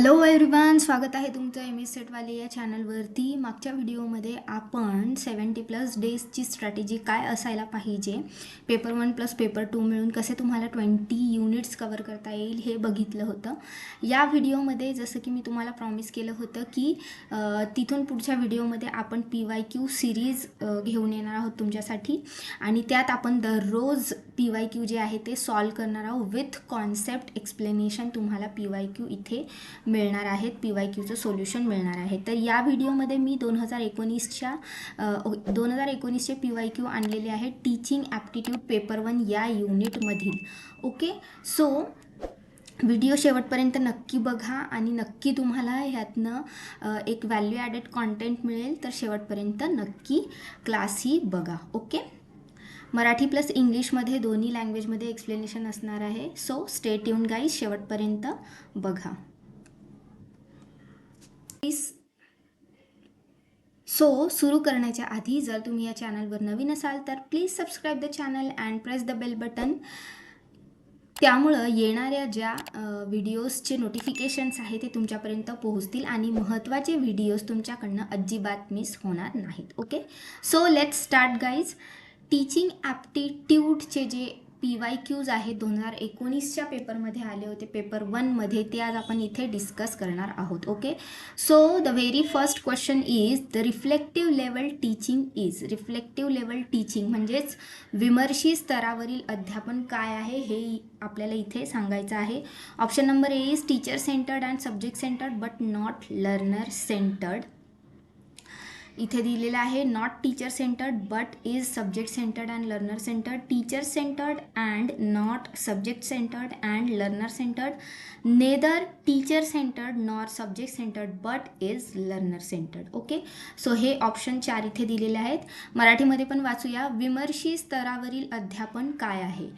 Hello everyone स्वागत आहे तुमचं एम एस सेटवाले या चॅनलवरती मागच्या व्हिडिओमध्ये आपण सेवन्टी प्लस डेजची स्ट्रॅटेजी काय असायला पाहिजे? Paper one plus paper two मिळून कसे तुम्हाला ट्वेंटी युनिट्स कवर करता येईल हे बघितलं होतं. या व्हिडिओमध्ये जसं की मी तुम्हाला प्रॉमिस केलं होतं की तिथून पुढच्या व्हिडिओमध्ये आपण पी वाय क्यू सिरीज घेऊन येणार आहोत तुमच्यासाठी. आणि त्यात आपण दररोज पी वाय क्यू जे आहे ते सॉल्व करणार आहोत. विथ कॉन्सेप्ट एक्सप्लेनेशन तुम्हाला पी वाय क्यू इथे मिळणार आहेत. पी वाय क्यूचं सोल्युशन मिळणार आहे. तर या व्हिडिओमध्ये मी दोन हजार एकोणीसच्या दोन हजार एकोणीसचे पी वाय क्यू आणलेले आहे. टीचिंग ॲप्टिट्यूड पेपर वन या युनिटमधील ओके सो व्हिडिओ शेवटपर्यंत नक्की बघा आणि नक्की तुम्हाला ह्यातनं एक व्हॅल्यू ॲडेड कॉन्टेंट मिळेल. तर शेवटपर्यंत नक्की क्लासही बघा. ओके मराठी प्लस इंग्लिशमध्ये दोन्ही लँग्वेजमध्ये एक्सप्लेनेशन असणार आहे. सो स्टे ट्यून गाईज शेवटपर्यंत बघा. सो सुरू करण्याच्या आधी जर तुम्ही या चॅनलवर नवीन असाल तर please subscribe the channel and press the bell button त्यामुळं येणाऱ्या ज्या व्हिडिओजचे नोटिफिकेशन्स आहे ते तुमच्यापर्यंत पोहोचतील आणि महत्त्वाचे व्हिडिओज तुमच्याकडनं अजिबात मिस होणार नाहीत. Okay so let start guys teaching ॲप्टिट्यूडचे जे पी वाय क्यूज आहेत दोन हजार एकोणीसच्या पेपरमध्ये आले होते. पेपर वनमध्ये ते आज आपण इथे डिस्कस करणार आहोत okay so the very first question is the reflective level teaching is reflective level teaching म्हणजेच विमर्शी स्तरावरील अध्यापन काय आहे हे आपल्याला इथे सांगायचं आहे. Option number A is teacher centred and subject centred but not learner centred इथे दिलेलं आहे not teacher centred but is subject centred and learner centred teacher centred and not subject centred and learner centred neither teacher centred nor subject centred but is learner centred okay so हे option चार इथे दिलेले आहेत. मराठीमध्ये पण वाचूया. विमर्शी स्तरावरील अध्यापन काय आहे?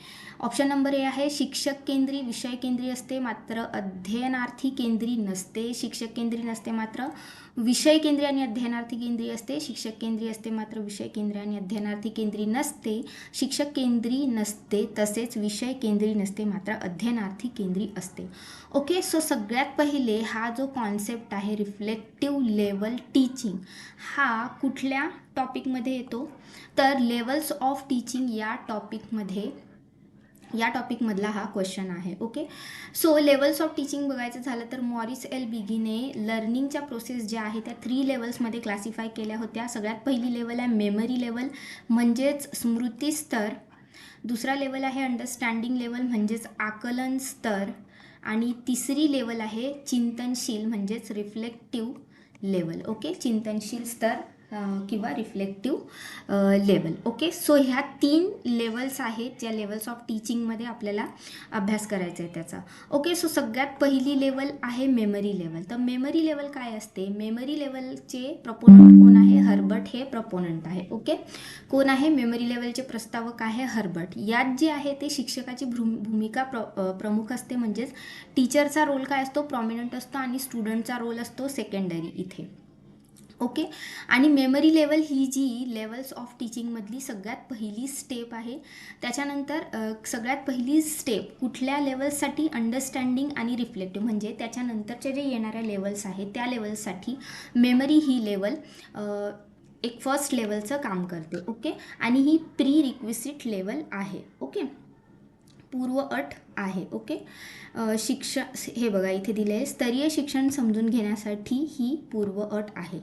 ऑप्शन नंबर ए आहे शिक्षक केंद्री विषय केंद्री असते मात्र अध्ययनार्थी केंद्री नसते. शिक्षक केंद्री नसते मात्र. विषय केंद्रीय आणि अध्ययनार्थी केंद्रीय असते शिक्षक केंद्रीय असते मात्र विषय केंद्रीय आणि अध्ययनार्थी केंद्री नसते शिक्षक केंद्री नसते तसेच विषय केंद्री नसते मात्र अध्ययनार्थी केंद्री असते. ओके सो सगळ्यात पहिले हा जो कॉन्सेप्ट आहे रिफ्लेक्टिव्ह लेवल टीचिंग हा कुठल्या टॉपिकमध्ये येतो? तर लेवल्स ऑफ टीचिंग या टॉपिकमध्ये या टॉपिकमधला हा क्वेश्चन आहे okay so levels of teaching बघायचं झालं तर मॉरिस एल बिगीने लर्निंगच्या प्रोसेस ज्या आहे त्या थ्री लेवल्समध्ये क्लासिफाय केल्या होत्या. सगळ्यात पहिली लेवल आहे मेमरी लेवल म्हणजेच स्मृती स्तर. दुसरा लेवल आहे अंडरस्टँडिंग लेवल म्हणजेच आकलन स्तर. आणि तिसरी लेवल आहे चिंतनशील म्हणजेच रिफ्लेक्टिव्ह लेवल ओके चिंतनशील स्तर. किंवा रिफ्लेक्टिव्ह लेवल ओके सो ह्या तीन लेवल्स आहेत ज्या लेवल्स ऑफ टीचिंगमध्ये आपल्याला अभ्यास करायचा आहे त्याचा. ओके सो सगळ्यात पहिली लेवल आहे मेमरी लेवल तर मेमरी लेवल काय असते? मेमरी लेवलचे प्रपोनंट कोण आहे? हर्बर्ट हे प्रपोनंट आहे. ओके कोण आहे? मेमरी लेवलचे प्रस्तावक आहे हर्बर्ट यात जे आहे ते शिक्षकाची भूमिका प्र प्रमुख असते म्हणजेच टीचरचा रोल काय असतो? प्रॉमिनंट असतो आणि स्टुडंटचा रोल असतो सेकंडरी इथे. ओके? आणि मेमरी लेवल ही जी लेवल्स ऑफ टीचिंगमधली सगळ्यात पहिली स्टेप आहे त्याच्यानंतर सगळ्यात पहिली स्टेप कुठल्या लेवल्ससाठी अंडरस्टँडिंग आणि रिफ्लेक्टिव्ह म्हणजे त्याच्यानंतरच्या जे येणाऱ्या लेवल्स आहेत त्या लेवल्ससाठी मेमरी ही लेवल एक फर्स्ट लेवलचं काम करते ओके? आणि ही प्री रिक्विसिट लेवल आहे ओके? पूर्व अट आहे ओके शिक्षण शिक्ष हे बघा इथे दिले आहे. स्तरीय शिक्षण समजून घेण्यासाठी ही पूर्व अट आहे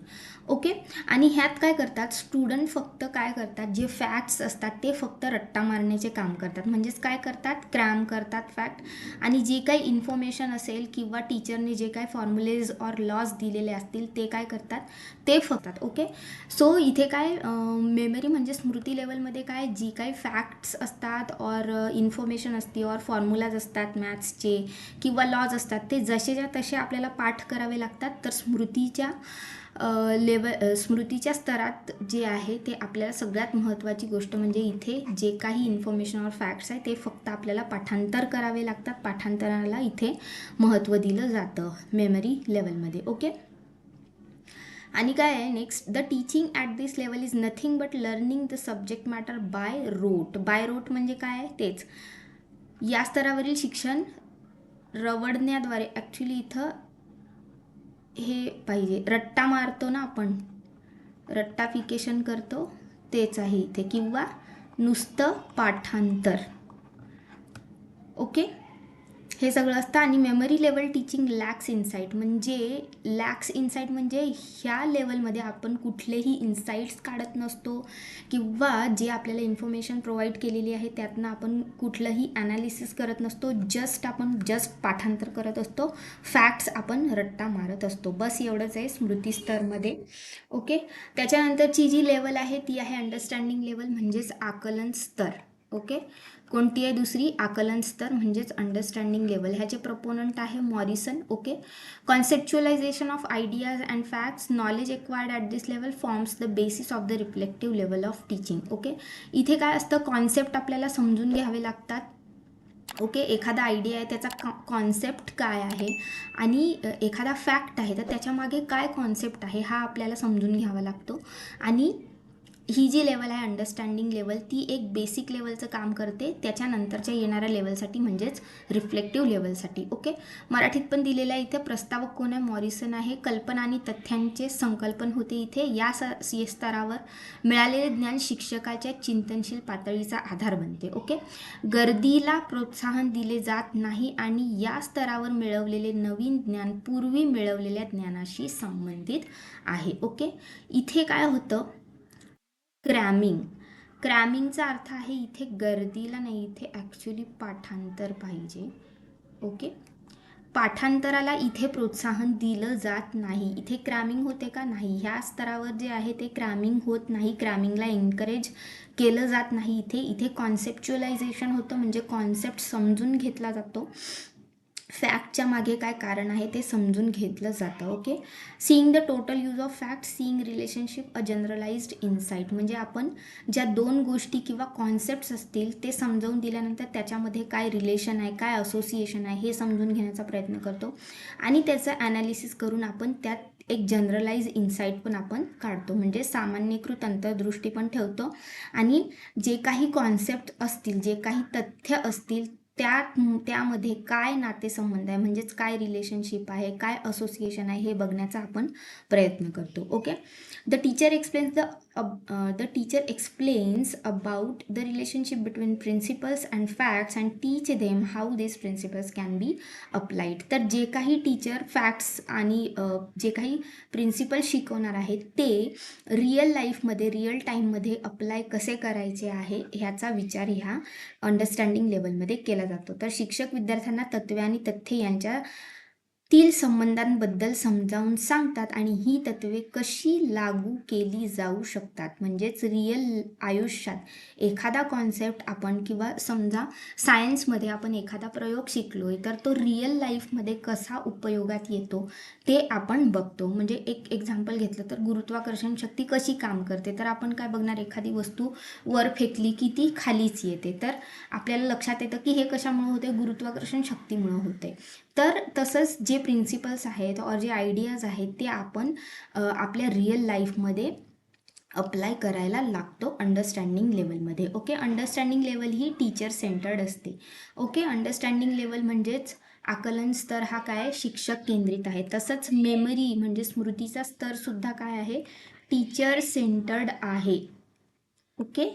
ओके आणि ह्यात काय करतात? स्टुडंट फक्त काय करतात? जे फॅक्ट्स असतात ते फक्त रट्टा मारण्याचे काम करतात. म्हणजेच काय करतात? क्रॅम करतात फॅक्ट आणि जे काही इन्फॉर्मेशन असेल किंवा टीचरने जे काही फॉर्म्युलेज ऑर लॉज दिलेले असतील ते काय करतात? ते फक्त ओके सो इथे काय मेमरी म्हणजे स्मृती लेवलमध्ये काय? जी काही फॅक्ट्स असतात ऑर इन्फॉर्मेशन असते ऑर फॉर्म्युलाज असतात मॅथ्सचे किंवा लॉज असतात ते जसेच्या तसे आपल्याला पाठ करावे लागतात. तर स्मृतीच्या लेवल स्मृतीच्या स्तरात जे आहे ते आपल्याला सगळ्यात महत्त्वाची गोष्ट म्हणजे इथे जे काही इन्फॉर्मेशन ऑर फॅक्ट्स आहे ते फक्त आपल्याला पाठांतर करावे लागतात. पाठांतराला इथे महत्त्व दिलं जातं मेमरी लेवलमध्ये ओके आणि काय आहे next the teaching at this level is nothing but learning the subject matter by rote by rote म्हणजे काय आहे? तेच. या स्तरावरील शिक्षण रवडण्याद्वारे ॲक्च्युली इथं हे पाहिजे. रट्टा मारतो ना आपण रट्टाफिकेशन करतो तेच आहे इथे. किंवा नुसतं पाठांतर. ओके? हे सगळं असतं आणि memory level teaching lacks insight म्हणजे लॅक्स इन्साईट म्हणजे ह्या लेवलमध्ये आपण कुठलेही इन्साईट्स काढत नसतो किंवा जे आपल्याला इन्फॉर्मेशन प्रोव्हाइड केलेली आहे त्यातनं आपण कुठलंही ॲनालिसिस करत नसतो. जस्ट आपण जस्ट पाठांतर करत असतो. फॅक्ट्स आपण रट्टा मारत असतो. बस एवढंच आहे स्मृतीस्तरमध्ये. ओके त्याच्यानंतरची जी लेवल आहे ती आहे अंडरस्टँडिंग लेवल म्हणजेच आकलन स्तर. ओके? कोणती आहे दुसरी? आकलन स्तर म्हणजेच अंडरस्टँडिंग लेवल ह्याचे प्रपोनंट आहे Morrison okay? Conceptualisation of ideas and facts knowledge acquired at this level forms the basis of the reflective level of teaching okay? इथे काय असतं? कॉन्सेप्ट आपल्याला समजून घ्यावे लागतात ओके? एखादा आयडिया आहे त्याचा कॉ कॉन्सेप्ट काय आहे? आणि एखादा फॅक्ट आहे तर त्याच्यामागे काय कॉन्सेप्ट आहे हा आपल्याला समजून घ्यावा लागतो. आणि ही जी लेवल आहे अंडरस्टँडिंग लेवल ती एक बेसिक लेवलचं काम करते. त्याच्यानंतरच्या येणाऱ्या लेवलसाठी म्हणजेच रिफ्लेक्टिव्ह लेवलसाठी ओके मराठीत पण दिलेलं आहे इथे प्रस्तावक कोण आहे? मॉरिसन आहे. कल्पना आणि तथ्यांचे संकल्पन होते इथे. या स या स्तरावर मिळालेले ज्ञान शिक्षकाच्या चिंतनशील पातळीचा आधार बनते ओके गर्दीला प्रोत्साहन दिले जात नाही आणि या स्तरावर मिळवलेले नवीन ज्ञान पूर्वी मिळवलेल्या ज्ञानाशी संबंधित आहे ओके इथे काय होतं? क्रॅमिंग. क्रॅमिंगचा अर्थ आहे इथे गर्दीला नाही इथे ॲक्च्युली पाठांतर पाहिजे. ओके? पाठांतराला इथे प्रोत्साहन दिलं जात नाही. इथे क्रॅमिंग होते का? नाही. ह्या स्तरावर जे आहे ते क्रॅमिंग होत नाही. क्रॅमिंगला एनकरेज केलं जात नाही इथे. इथे कॉन्सेप्च्युअलायझेशन होतं म्हणजे कॉन्सेप्ट समजून घेतला जातो. फॅक्टच्या मागे काय कारण आहे ते समजून घेतलं जातं okay? Seeing the total use of fact seeing relationship a generalised insight म्हणजे आपण ज्या दोन गोष्टी किंवा कॉन्सेप्ट्स असतील ते समजावून दिल्यानंतर त्याच्यामध्ये काय रिलेशन आहे काय असोसिएशन आहे हे समजून घेण्याचा प्रयत्न करतो. आणि त्याचं ॲनालिसिस करून आपण त्यात एक जनरलाइज इन्साईट पण आपण काढतो. म्हणजे सामान्यीकृत अंतर्दृष्टी पण ठेवतो. आणि जे काही कॉन्सेप्ट असतील जे काही तथ्य असतील त्या त्यामध्ये काय नातेसंबंध आहे? म्हणजेच काय रिलेशनशिप आहे? काय असोसिएशन आहे? हे बघण्याचा आपण प्रयत्न करतो. Okay the teacher explains the the teacher explains about the relationship between principles and facts and teach them how this principles can be applied तर जे काही टीचर फॅक्ट्स आणि uh, जे काही प्रिन्सिपल शिकवणार आहेत ते रिअल लाईफमध्ये रिअल टाईममध्ये अप्लाय कसे करायचे आहे ह्याचा विचार ह्या अंडरस्टँडिंग लेवलमध्ये केला जातो. तर शिक्षक विद्यार्थ्यांना तत्त्वे आणि तथ्ये यांच्या तील संबंधांबद्दल समजावून सांगतात आणि ही तत्त्वे कशी लागू केली जाऊ शकतात. म्हणजेच रिअल आयुष्यात एखादा कॉन्सेप्ट आपण किंवा समजा सायन्समध्ये आपण एखादा प्रयोग शिकलो आहे तर तो रिअल लाईफमध्ये कसा उपयोगात येतो ते आपण बघतो. म्हणजे एक एक्झाम्पल घेतलं तर गुरुत्वाकर्षण शक्ती कशी काम करते तर आपण काय बघणार? एखादी वस्तू वर फेकली की ती खालीच येते. तर आपल्याला लक्षात येतं की हे कशामुळे होते? गुरुत्वाकर्षण शक्तीमुळे होते. तर तसंच जे प्रिन्सिपल्स आहेत और जे आयडियाज आहेत ते आपण आपल्या रिअल लाईफमध्ये अप्लाय करायला लागतो अंडरस्टँडिंग लेवलमध्ये ओके अंडरस्टँडिंग लेवल ही टीचर सेंटर्ड असते. ओके अंडरस्टँडिंग लेवल म्हणजेच आकलन स्तर हा काय? शिक्षक केंद्रित आहे. तसंच मेमरी म्हणजे स्मृतीचा स्तरसुद्धा काय आहे? टीचर सेंटर्ड आहे. Okay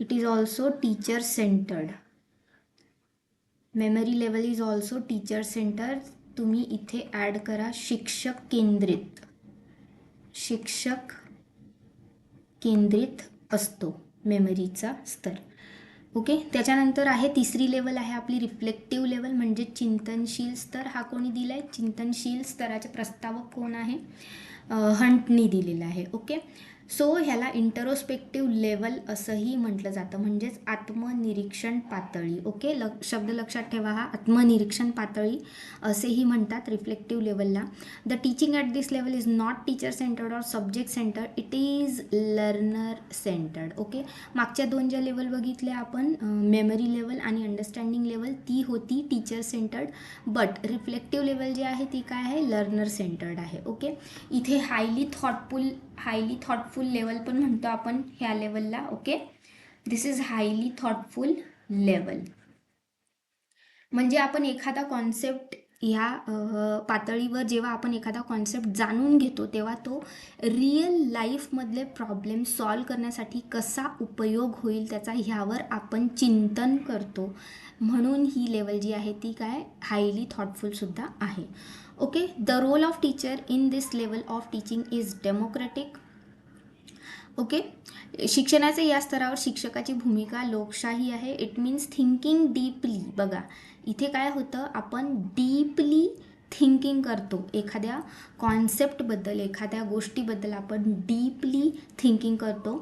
it is also teacher centred memory level is also teacher centre तुम्ही इथे ॲड करा शिक्षक केंद्रित. शिक्षक केंद्रित असतो मेमरीचा स्तर. ओके त्याच्यानंतर आहे तिसरी लेवल आहे आपली रिफ्लेक्टिव्ह लेवल म्हणजे चिंतनशील स्तर. हा कोणी दिला आहे चिंतनशील स्तराचे प्रस्तावक कोण आहे? हंटनी दिलेला आहे. ओके सो ह्याला इंटरोस्पेक्टिव्ह लेवल असंही म्हटलं जातं. म्हणजेच आत्मनिरीक्षण पातळी. ओके ल शब्द लक्षात ठेवा हा. आत्मनिरीक्षण पातळी असेही म्हणतात रिफ्लेक्टिव्ह लेवलला the teaching at this level is not teacher centred or subject centre it is learner centred okay मागच्या दोन ज्या लेवल बघितल्या आपण मेमरी लेवल आणि अंडरस्टँडिंग लेवल ती होती teacher centred but reflective level जी आहे ती काय आहे? लर्नर सेंटर्ड आहे. ओके इथे highly thoughtful highly thoughtful level पण म्हणतो आपण ह्या लेवलला okay this is highly thoughtful level म्हणजे आपण एखादा कॉन्सेप्ट ह्या पातळीवर जेव्हा आपण एखादा कॉन्सेप्ट जाणून घेतो तेव्हा तो रिअल लाईफमधले प्रॉब्लेम सॉल्व करण्यासाठी कसा उपयोग होईल त्याचा ह्यावर आपण चिंतन करतो. म्हणून ही लेवल जी आहे ती काय? हायली थॉटफुलसुद्धा आहे. Okay the role of teacher in this level of teaching is democratic okay शिक्षणाच्या या स्तरावर शिक्षकाची भूमिका लोकशाही आहे. इट मीन्स थिंकिंग डीपली बघा इथे काय होतं आपण डीपली थिंकिंग करतो. एखाद्या कॉन्सेप्टबद्दल एखाद्या गोष्टीबद्दल आपण डीपली थिंकिंग करतो.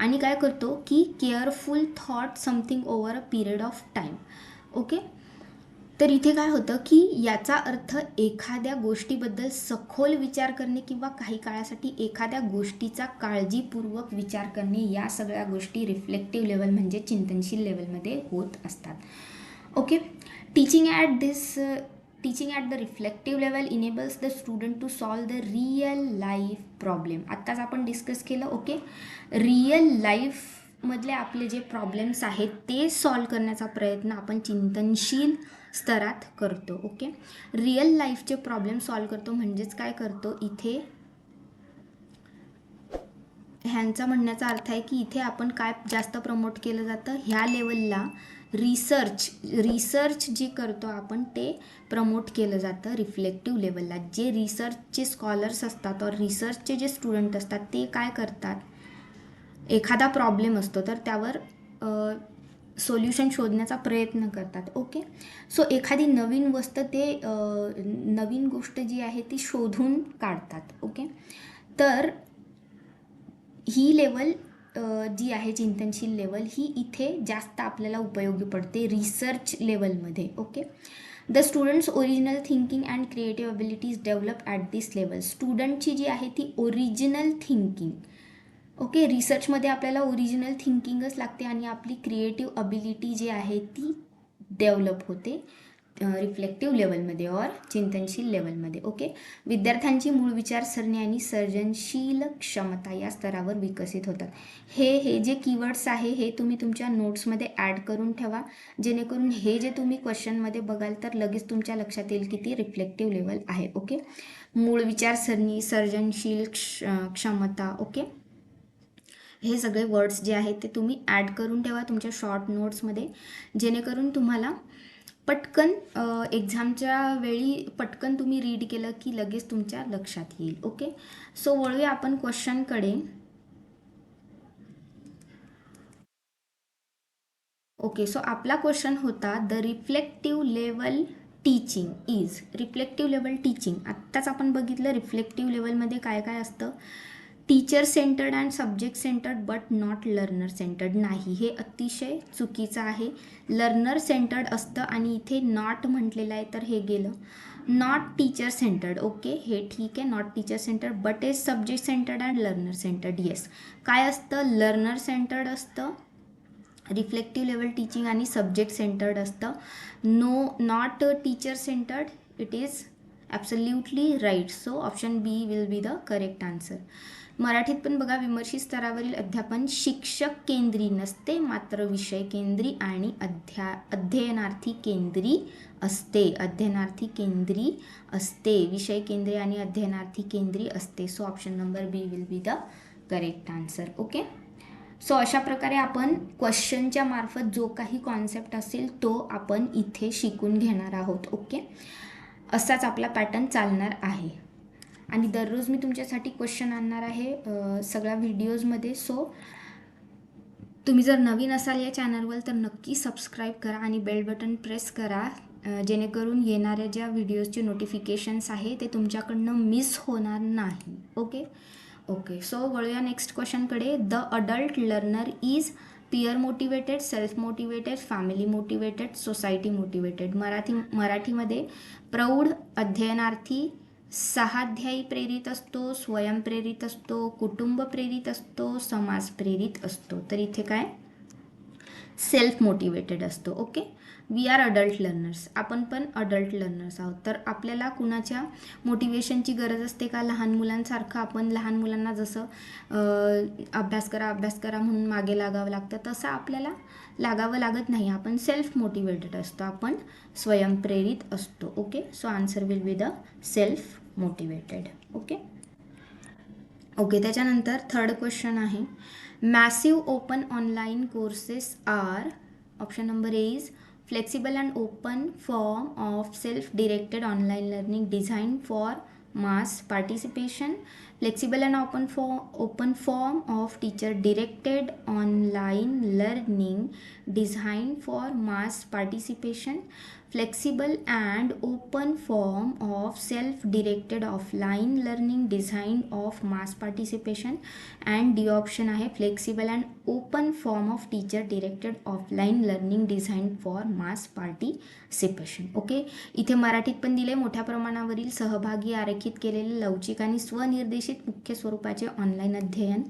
आणि काय करतो की careful thought something over a period of time okay तर इथे काय होतं की याचा अर्थ एखाद्या गोष्टीबद्दल सखोल विचार करणे किंवा काही काळासाठी एखाद्या गोष्टीचा काळजीपूर्वक विचार करणे या सगळ्या गोष्टी रिफ्लेक्टिव्ह लेवल म्हणजे चिंतनशील लेवलमध्ये होत असतात. Okay teaching at this teaching at the reflective level enables the student to solve the real life problem आत्ताच आपण डिस्कस केलं ओके रिअल लाईफमधले आपले जे प्रॉब्लेम्स आहेत ते सॉल्व करण्याचा प्रयत्न आपण चिंतनशील स्तरात करतो ओके रिअल लाईफचे प्रॉब्लेम सॉल्व करतो म्हणजेच काय करतो? इथे ह्यांचा म्हणण्याचा अर्थ आहे की इथे आपण काय जास्त प्रमोट केलं जातं? ह्या लेवलला रिसर्च रिसर्च जे करतो आपण ते प्रमोट केलं जातं रिफ्लेक्टिव्ह लेवलला जे रिसर्चचे स्कॉलर्स असतात और रिसर्चचे जे स्टुडंट असतात ते काय करतात? एखादा प्रॉब्लेम असतो तर त्यावर सोल्युशन शोधण्याचा प्रयत्न करतात ओके? सो एखादी नवीन वस्त ते नवीन गोष्ट जी आहे ती शोधून काढतात ओके? तर ही लेवल जी आहे चिंतनशील लेवल ही इथे जास्त आपल्याला उपयोगी पडते रिसर्च लेवलमध्ये okay? The students original thinking and creative abilities develop at this level. स्टुडंटची जी आहे ती ओरिजिनल थिंकिंग. ओके रिसर्चमध्ये आपल्याला ओरिजिनल थिंकिंगच लागते आणि आपली क्रिएटिव्ह अबिलिटी जी आहे ती डेव्हलप होते रिफ्लेक्टिव्ह लेवलमध्ये और चिंतनशील लेवलमध्ये ओके? विद्यार्थ्यांची मूळ विचारसरणी आणि सर्जनशील क्षमता या स्तरावर विकसित होतात. हे हे जे कीवर्ड्स आहे हे तुम्ही तुमच्या नोट्समध्ये ॲड करून ठेवा. जेणेकरून हे जे तुम्ही क्वेश्चनमध्ये बघाल तर लगेच तुमच्या लक्षात येईल की ती रिफ्लेक्टिव्ह लेवल आहे ओके? मूळ विचारसरणी सर्जनशील क्ष क्षमता ओके? हे सगळे वर्ड्स जे आहेत ते तुम्ही ॲड करून ठेवा तुमच्या शॉर्ट नोट्समध्ये जेणेकरून तुम्हाला पटकन एक्झामच्या वेळी पटकन तुम्ही रीड केलं की लगेच तुमच्या लक्षात येईल. ओके सो वळूया आपण क्वेश्चनकडे ओके सो आपला क्वेश्चन होता the reflective level teaching is reflective level teaching आत्ताच आपण बघितलं रिफ्लेक्टिव्ह लेवलमध्ये काय काय असतं? Teacher centred and subject centred but not learner centred नाही हे अतिशय चुकीचं आहे. लर्नर सेंटर्ड असतं आणि इथे नॉट म्हटलेलं आहे तर हे गेलं. नॉट टीचर सेंटर्ड ओके हे ठीक आहे not teacher centred but is subject centred and learner centred yes काय असतं? लर्नर सेंटर्ड असतं रिफ्लेक्टिव्ह लेवल टीचिंग आणि सब्जेक्ट सेंटर्ड असतं. No not teacher centred it is absolutely right so option B will be the correct answer मराठीत पण बघा विमर्शी स्तरावरील अध्यापन शिक्षक केंद्री नसते मात्र विषय केंद्री आणि अध्या अध्ययनार्थी केंद्री असते. अध्ययनार्थी केंद्री असते. विषय केंद्री आणि अध्ययनार्थी केंद्री असते. So option number B will be the correct answer okay so अशा प्रकारे आपण क्वेश्चनच्या मार्फत जो काही कॉन्सेप्ट असेल तो आपण इथे शिकून घेणार आहोत. ओके असाच आपला पॅटर्न चालणार आहे. आणि दररोज मी तुमच्यासाठी क्वेश्चन आणणार आहे सगळ्या व्हिडिओजमध्ये सो तुम्ही जर नवीन असाल या चॅनलवर तर नक्की सबस्क्राईब करा आणि बेल बटन प्रेस करा जेणेकरून येणाऱ्या ज्या व्हिडिओजचे नोटिफिकेशन्स आहे ते तुमच्याकडनं मिस होणार नाही. ओके ओके सो वळूया next क्वेश्चनकडे the adult learner is peer motivated self motivated family motivated society motivated Marathi मराठीमध्ये प्रौढ अध्ययनार्थी सहाध्यायी प्रेरित असतो स्वयंप्रेरित असतो कुटुंब प्रेरित असतो समाज प्रेरित असतो. तर इथे काय? सेल्फ मोटिवेटेड असतो okay we are adult learners आपण पण अडल्ट लर्नर्स आहोत. तर आपल्याला कुणाच्या मोटिवेशनची गरज असते का? लहान मुलांसारखं आपण लहान मुलांना जसं अभ्यास करा अभ्यास करा म्हणून मागे लागावं लागतं तसं आपल्याला लागावं लागत नाही. आपण सेल्फ मोटिवेटेड असतो. आपण स्वयंप्रेरित असतो okay so answer will be the self motivated okay okay त्याच्यानंतर थर्ड क्वेश्चन आहे. Massive open online courses are option number A is flexible and open form of self directed online learning design for mass participation flexible and open for open form of teacher directed online learning design for mass participation flexible and open form of self-directed offline learning design of mass participation and D option आहे flexible and open form of teacher directed offline learning design for mass participation okay okay? इथे मराठीत पण दिले मोठ्या प्रमाणावरील सहभागी आरेखित केलेले लवचिक आणि स्वनिर्देशित मुख्य स्वरूपाचे ऑनलाईन अध्ययन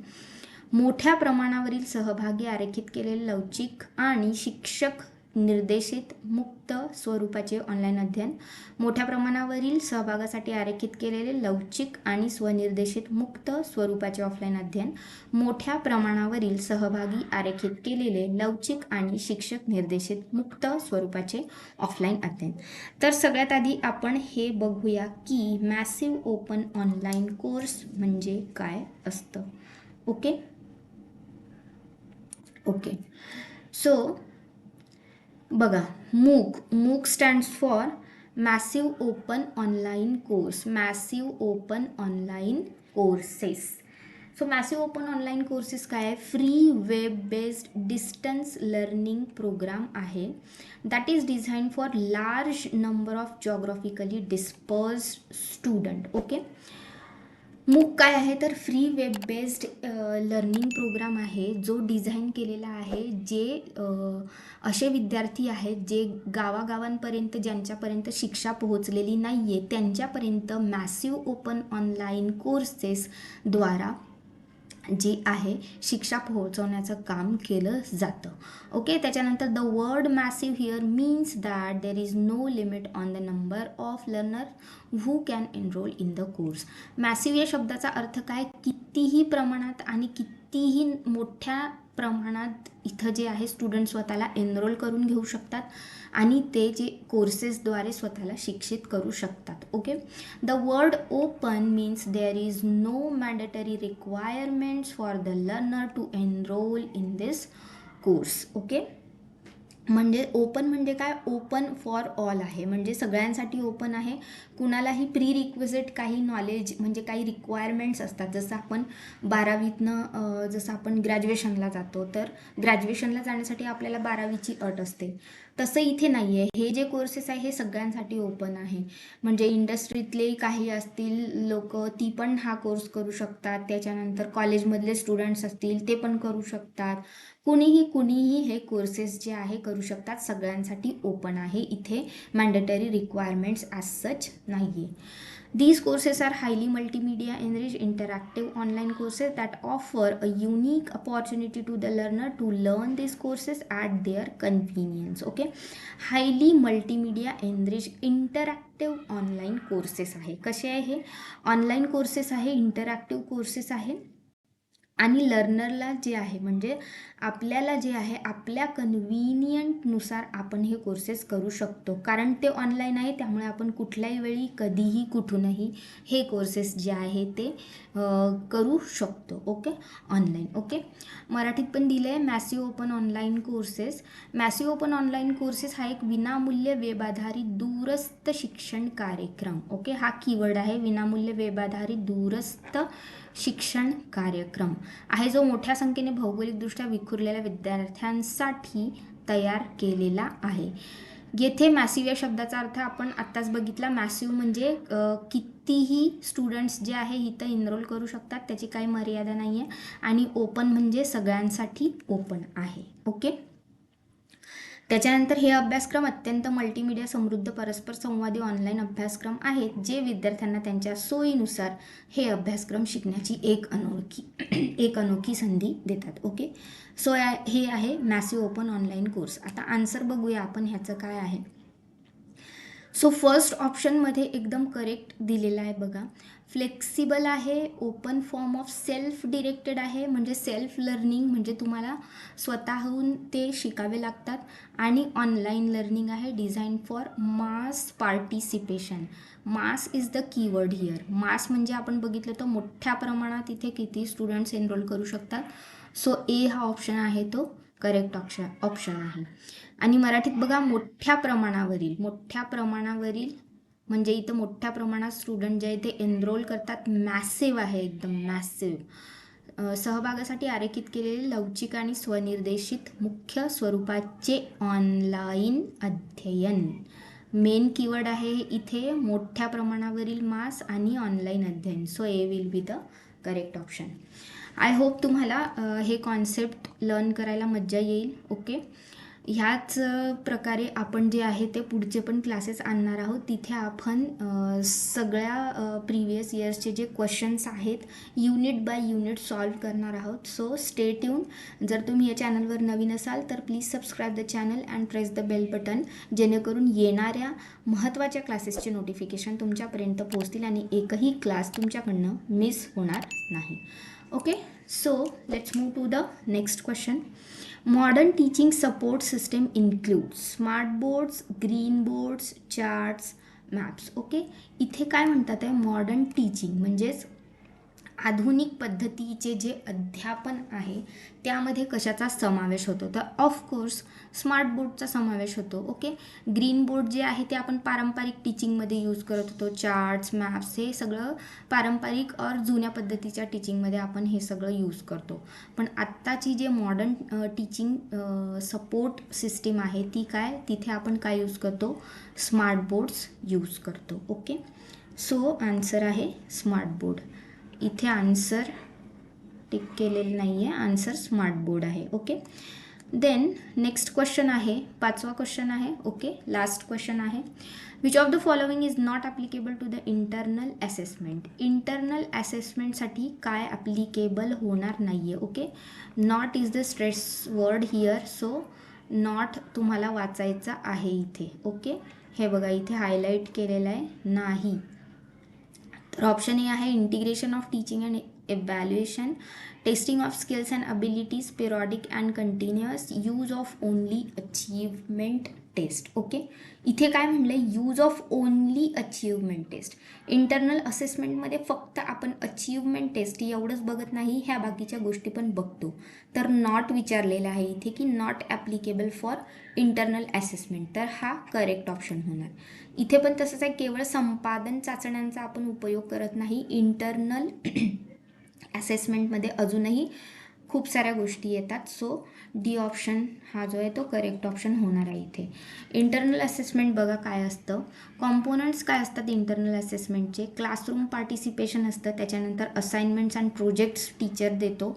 मोठ्या प्रमाणावरील सहभागी आरेखित केलेले लवचिक आणि शिक्षक निर्देशित मुक्त स्वरूपाचे ऑनलाईन अध्ययन. मोठ्या प्रमाणावरील सहभागासाठी आरेखित केलेले लवचिक आणि स्वनिर्देशित मुक्त स्वरूपाचे ऑफलाईन अध्ययन. मोठ्या प्रमाणावरील सहभागी आरेखित केलेले लवचिक आणि शिक्षक निर्देशित मुक्त स्वरूपाचे ऑफलाईन अध्ययन. तर सगळ्यात आधी आपण हे बघूया की मॅसिव्ह ओपन ऑनलाईन कोर्स म्हणजे काय असतं. ओके ओके सो बघा MOOC MOOC stands for massive open online course massive open online courses so massive open online courses काय आहे? Free web based distance learning programme आहे. That is design for large number of geographically disperse student okay MOOC काय आहे? तर free web based learning programme आहे जो design केलेला आहे जे असे विद्यार्थी आहेत जे गावागावांपर्यंत ज्यांच्यापर्यंत शिक्षा पोहोचलेली नाही आहे त्यांच्यापर्यंत मॅसिव्ह ओपन ऑनलाईन कोर्सेसद्वारा जी आहे शिक्षा पोहोचवण्याचं काम केलं जातं. ओके त्याच्यानंतर the word massive here means that there is no limit on the number of learner who can enrol in the course massive या शब्दाचा अर्थ काय? कितीही प्रमाणात आणि कितीही मोठ्या प्रमाणात इथं जे आहे स्टुडंट स्वतःला एनरोल करून घेऊ शकतात आणि ते जे कोर्सेसद्वारे स्वतःला शिक्षित करू शकतात. Okay the word open means there is no mandatory requirements for the learner to enrol in this course okay म्हणजे ओपन म्हणजे काय? ओपन फॉर ऑल आहे. म्हणजे सगळ्यांसाठी ओपन आहे. कुणालाही प्री रिक्विजिट काही नॉलेज म्हणजे काही रिक्वायरमेंट्स असतात. जसं आपण बारावीतनं जसं आपण ग्रॅज्युएशनला जातो तर ग्रॅज्युएशनला जाण्यासाठी आपल्याला बारावीची अट असते. तसं इथे नाही आहे हे जे कोर्सेस आहे हे सगळ्यांसाठी ओपन आहे. म्हणजे इंडस्ट्रीतले काही असतील लोक ती पण हा कोर्स करू शकतात. त्याच्यानंतर कॉलेजमधले स्टुडंट्स असतील ते पण करू शकतात. कुणीही कुणीही हे कोर्सेस जे आहे करू शकतात. सगळ्यांसाठी ओपन आहे. इथे मॅन्डेटरी रिक्वायरमेंट्स ॲज सच नहीं है these courses are highly multimedia enrich interactive online courses that offer a unique opportunity to the learner to learn this courses at their convenience okay highly multimedia enrich interactive online courses है कसे है? Online courses है interactive courses है आणि लर्नरला जे आहे म्हणजे आपल्याला जे आहे आपल्या कन्व्हिनियंटनुसार आपण हे कोर्सेस करू शकतो. कारण ते ऑनलाईन आहे त्यामुळे आपण कुठल्याही वेळी कधीही कुठूनही हे कोर्सेस जे आहे ते करू शकतो. ओके? ऑनलाईन. ओके? मराठीत पण दिलं आहे massive open online courses. Massive open online courses हा एक विनामूल्य वेब आधारित दूरस्थ शिक्षण कार्यक्रम. ओके? हा कीवर्ड आहे विनामूल्य वेब आधारित दूरस्थ शिक्षण कार्यक्रम आहे जो मोठ्या संख्येने भौगोलिकदृष्ट्या विखुरलेल्या विद्यार्थ्यांसाठी तयार केलेला आहे. येथे मॅसिव्ह या शब्दाचा अर्थ आपण आत्ताच बघितला. मॅसिव म्हणजे कितीही स्टुडंट्स जे आहे इथं इनरोल करू शकतात त्याची काही मर्यादा नाही आहे आणि ओपन म्हणजे सगळ्यांसाठी ओपन आहे. ओके त्याच्यानंतर हे अभ्यासक्रम अत्यंत मल्टीमीडिया समृद्ध परस्पर संवादी ऑनलाईन अभ्यासक्रम आहेत जे विद्यार्थ्यांना त्यांच्या सोयीनुसार हे अभ्यासक्रम शिकण्याची एक अनोळखी एक अनोखी संधी देतात. ओके सो या हे आहे मॅसिव्ह ओपन ऑनलाईन कोर्स आता आन्सर बघूया आपण ह्याचं काय आहे. सो फर्स्ट ऑप्शनमध्ये एकदम करेक्ट दिलेलं आहे बघा. फ्लेक्सिबल आहे open form of self directed आहे म्हणजे सेल्फ लर्निंग म्हणजे तुम्हाला स्वतःहून ते शिकावे लागतात. आणि ऑनलाईन लर्निंग आहे design for mass participation mass is the keyword here mass म्हणजे आपण बघितलं तर मोठ्या प्रमाणात इथे किती स्टुडंट्स एनरोल करू शकतात. सो ए हा ऑप्शन आहे तो. करेक्ट ऑप्शन ऑप्शन आहे. आणि मराठीत बघा मोठ्या प्रमाणावरील मोठ्या प्रमाणावरील म्हणजे इथं मोठ्या प्रमाणात स्टुडंट जे आहे ते एनरोल करतात. मॅसिव्ह आहे एकदम मॅसिव्ह सहभागासाठी आरेखित केलेले लवचिक आणि स्वनिर्देशित मुख्य स्वरूपाचे ऑनलाईन अध्ययन. मेन कीवर्ड आहे इथे मोठ्या प्रमाणावरील मास आणि ऑनलाईन अध्ययन. So A will be the correct option I hope तुम्हाला हे कॉन्सेप्ट लर्न करायला मज्जा येईल. ओके ह्याच प्रकारे आपण जे आहे ते पुढचे पण क्लासेस आणणार आहोत. तिथे आपण सगळ्या प्रिव्हियस इयर्सचे जे क्वेश्चन्स आहेत युनिट बाय युनिट सॉल्व करणार आहोत. सो स्टे ट्यून जर तुम्ही या चॅनलवर नवीन असाल तर please subscribe the channel and press the bell button जेणेकरून येणाऱ्या महत्त्वाच्या क्लासेसचे नोटिफिकेशन तुमच्यापर्यंत पोहोचतील आणि एकही क्लास तुमच्याकडनं मिस होणार नाही. Okay so let's move to the next question modern teaching support system include smart boards green boards charts maps okay इथे काय म्हणतात आहे? मॉडर्न टीचिंग म्हणजेच आधुनिक पद्धतीचे जे अध्यापन आहे त्यामध्ये कशाचा समावेश होतो? तर ऑफकोर्स स्मार्ट बोर्डचा समावेश होतो ओके ग्रीन बोर्ड जे आहे ते आपण पारंपरिक टीचिंगमध्ये यूज करत होतो. चार्ट्स मॅप्स हे सगळं पारंपरिक और जुन्या पद्धतीच्या टीचिंगमध्ये आपण हे सगळं यूज करतो. पण आत्ताची जे मॉडर्न टीचिंग सपोर्ट सिस्टीम आहे ती काय? तिथे आपण काय यूज करतो? स्मार्ट बोर्ड्स यूज करतो ओके सो आन्सर आहे स्मार्ट बोर्ड इथे आन्सर टिक केलेलं नाही आहे आन्सर स्मार्ट बोर्ड आहे. ओके देन नेक्स्ट क्वेश्चन आहे. पाचवा क्वेश्चन आहे. ओके लास्ट क्वेश्चन आहे. Which of the following is not applicable to the internal assessment internal असेसमेंटसाठी काय ॲप्लिकेबल होणार नाही आहे okay not is the stress word here so not तुम्हाला वाचायचा आहे इथे. ओके हे बघा इथे हायलाईट केलेलं आहे. नाही. तर ऑप्शन ए आहे integration of teaching and evaluation, testing of skills and abilities periodic and continuous, use of only achievement test okay इथे काय म्हणलं use of only achievement test internal असेसमेंटमध्ये फक्त आपण अचीवमेंट टेस्ट एवढंच बघत नाही ह्या बाकीच्या गोष्टी पण बघतो. तर नॉट विचारलेलं आहे इथे की not applicable for internal assessment तर हा करेक्ट ऑप्शन होणार. इथे पण तसंच आहे केवळ संपादन चाचण्यांचा आपण उपयोग करत नाही इंटरनल असेसमेंटमध्ये अजूनही खूप साऱ्या गोष्टी येतात. सो डी ऑप्शन हा जो आहे तो करेक्ट ऑप्शन होणार आहे इथे. इंटरनल असेसमेंट बघा काय असतं. कॉम्पोनंट्स काय असतात इंटरनल असेसमेंटचे क्लासरूम पार्टिसिपेशन असतं त्याच्यानंतर असाइनमेंट्स अँड प्रोजेक्ट्स टीचर देतो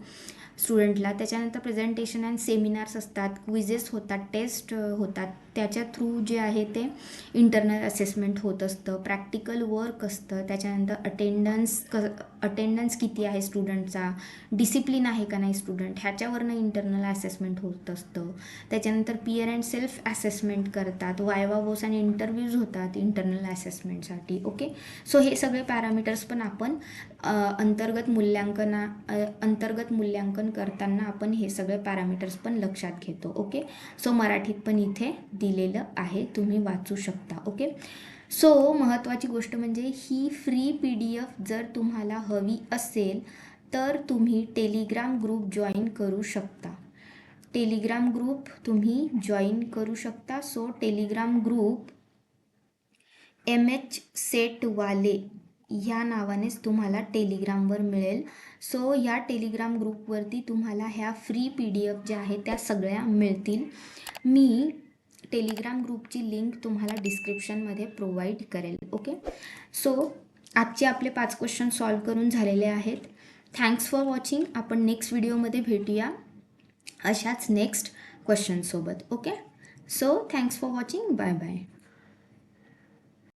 स्टुडंटला त्याच्यानंतर प्रेझेंटेशन अँड सेमिनार्स असतात. क्विजेस होतात टेस्ट होतात. त्याच्या थ्रू जे आहे ते इंटरनल असेसमेंट होत असतं प्रॅक्टिकल वर्क असतं. त्याच्यानंतर अटेंडन्स क अटेंडन्स किती आहे स्टुडंटचा डिसिप्लिन आहे का नाही स्टुडंट ह्याच्यावरनं इंटरनल असेसमेंट होत असतं. त्याच्यानंतर पियर अँड सेल्फ असेसमेंट करतात. वायवा वोस आणि इंटरव्ह्यूज होतात इंटरनल असेसमेंटसाठी ओके सो हे सगळे पॅरामीटर्स पण आपण अंतर्गत मूल्यांकना अंतर्गत मूल्यांकन करताना आपण हे सगळे पॅरामीटर्स पण लक्षात घेतो ओके सो मराठीत पण इथे दिलेलं आहे तुम्ही वाचू शकता ओके? सो महत्त्वाची गोष्ट म्हणजे ही फ्री पी डी एफ जर तुम्हाला हवी असेल तर तुम्ही टेलिग्राम ग्रुप जॉईन करू शकता. टेलिग्राम ग्रुप तुम्ही जॉईन करू शकता. So Telegram group M H सेटवाले ह्या नावानेच तुम्हाला टेलिग्रामवर मिळेल. सो या टेलिग्राम ग्रुपवरती तुम्हाला ह्या फ्री पी डी एफ ज्या आहेत त्या सगळ्या मिळतील. मी टेलिग्राम ग्रुपची लिंक तुम्हाला डिस्क्रिप्शनमध्ये प्रोव्हाइड करेल ओके? सो आजचे आपले पाच क्वेश्चन सॉल्व करून झालेले आहेत. थँक्स फॉर वॉचिंग आपण नेक्स्ट व्हिडिओमध्ये भेटूया अशाच next क्वेश्चनसोबत okay? So thanks for watching bye bye